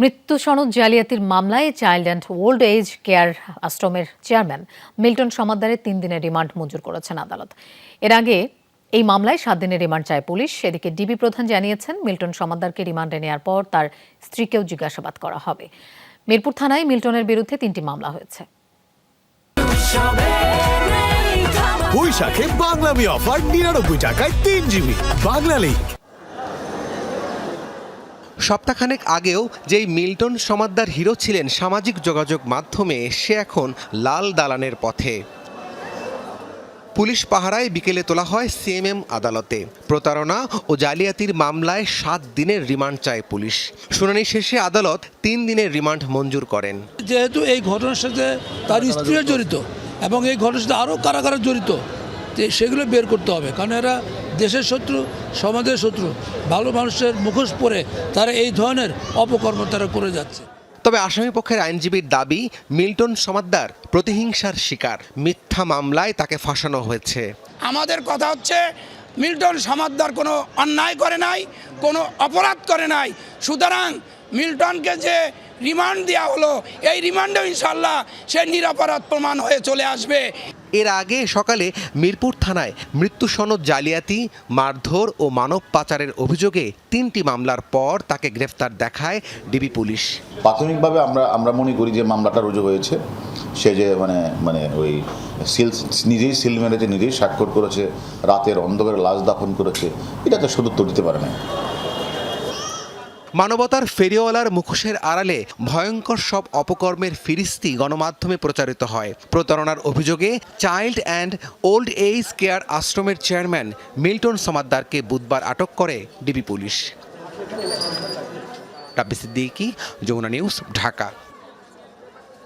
মৃত্যু সনদ জালিয়াতির মামলায় child and old age care আশ্রমের চেয়ারম্যান মিল্টন সমাদ্দারের তিন দিনের রিমান্ড মঞ্জুর করেছেন আদালত। এর আগে এই মামলায় সাত দিনের রিমান্ড চায় পুলিশ। এদিকে ডিবি প্রধান জানিয়েছেন, মিল্টন সমাদ্দারকে রিমান্ডে নেওয়ার পর তার স্ত্রীকেও জিজ্ঞাসাবাদ করা হবে। মিরপুর থানায় মিল্টনের বিরুদ্ধে তিনটি মামলা হয়েছে। বৈশাখে বাংলামি অফার নিরানব্বই টাকায় তিন জিবি, বাংলা সপ্তাহখানেক আগেও যেই মিল্টন সমাদ্দার হিরো ছিলেন সামাজিক যোগাযোগ মাধ্যমে, সে এখন লাল দালানের পথে। পুলিশ পাহারায় বিকেলে তোলা হয় সিএমএম আদালতে। প্রতারণা ও জালিয়াতির মামলায় সাত দিনের রিমান্ড চায় পুলিশ। শুনানি শেষে আদালত তিন দিনের রিমান্ড মঞ্জুর করেন। যেহেতু এই ঘটনার সাথে তার স্ত্রীও জড়িত এবং এই ঘটনার সাথে আরও কারা কারা জড়িত তো সেগুলো বের করতে হবে। কারণ এরা দেশের শত্রু সমাজের শত্রু। ভালো মানুষের মুখোশ পরে তারা এই ধরনের অপকর্ম তারা করে যাচ্ছে। তবে আসামি পক্ষের আইনজীবীর দাবি মিল্টন সমাদ্দার প্রতিহিংসার শিকার। মিথ্যা মামলায় তাকে ফাঁসানো হয়েছে। আমাদের কথা হচ্ছে মিল্টন সামাদ্দার কোনো অন্যায় করে নাই কোনো অপরাধ করে নাই। সুতরাং মিল্টনকে যে রিমান্ড দেওয়া হলো। এই রিমান্ডেও ইনশাল্লাহ সে নিরাপরাধ প্রমাণ হয়ে চলে আসবে। এর আগে সকালে মিরপুর থানায় মৃত্যু সনদ জালিয়াতি মারধর ও মানব পাচারের অভিযোগে তিনটি মামলার পর তাকে গ্রেফতার দেখায় ডিবি পুলিশ। প্রাথমিকভাবে আমরা আমরা মনে করি যে মামলাটা রুজু হয়েছে। সে যে মানে মানে ওই সিল নিজেই সিল মেরেছে নিজেই স্বাক্ষর করেছে রাতের অন্ধকারে লাশ দাফন করেছে এটা তো সদুত্তর দিতে পারে না মানবতার ফেরিওয়ালার মুখোশের আড়ালে ভয়ঙ্কর সব অপকর্মের ফিরিস্তি গণমাধ্যমে প্রচারিত হয়। প্রতারণার অভিযোগে child and old age care আশ্রমের চেয়ারম্যান মিল্টন সমাদ্দারকে বুধবার আটক করে DB police. Rabbi Siddiqui, Jamuna news, Dhaka.